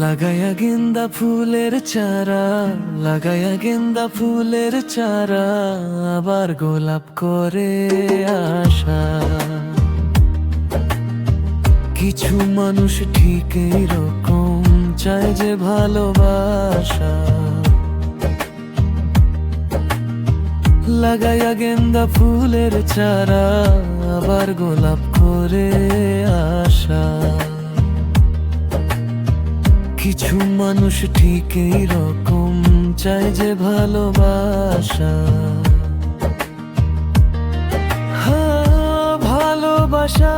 লাগায়া গেন্দা ফুলের চারা লাগায়া গেন্দা ফুলের চারা আবার গোলাপ করে আশা কিছু মানুষ ঠিক এরকম চায় যে ভালোবাসা লাগায়া গেন্দা ফুলের চারা আবার গোলাপ করে আসা কিছু মানুষ ঠিক রকম চাই যে ভালোবাসা। হ্যাঁ, ভালোবাসা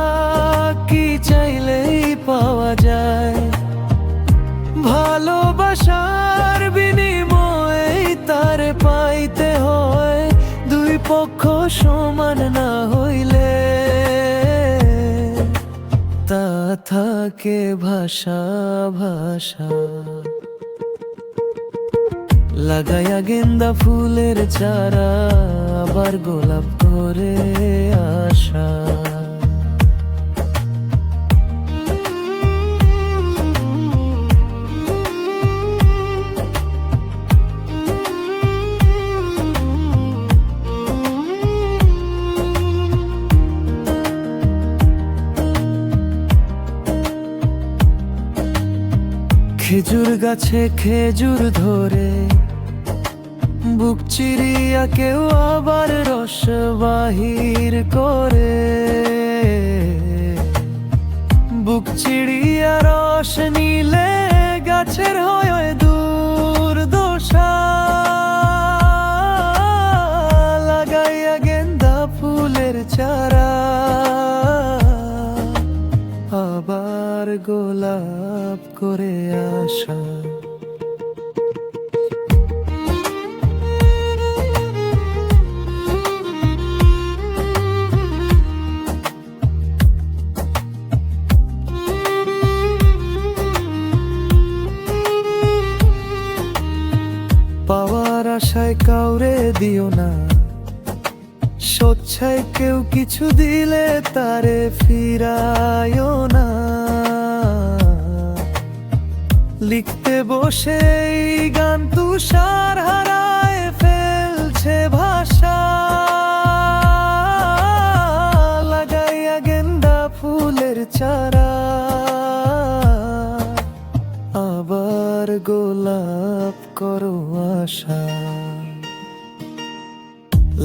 পক্ষ সমান না হইলে তা থাকে ভাষা ভাষা। লাগায়া গেন্দা ফুলের চারা, আবার গোলাপ করে আসা খেজুর গাছে খেজুর ধরে বুক চিরিয়া কেউ আবার রস বাহির করে। বুক চিড়িয়া রস গোলাপ করে আসা। পাওয়ার আশায় কাউরে দিও না। স্বচ্ছায় কেউ কিছু দিলে তারে ফিরায়ও না। বসে গান তুষার হারায় ফেলছে ভাষা। লাগাইয়া গেন্দা ফুলের চারা। আবার গোলাপ করো আশা।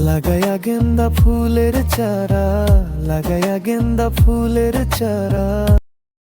লাগায়া গেন্দা ফুলের চারা লাগায়া গেন্দা ফুলের চারা।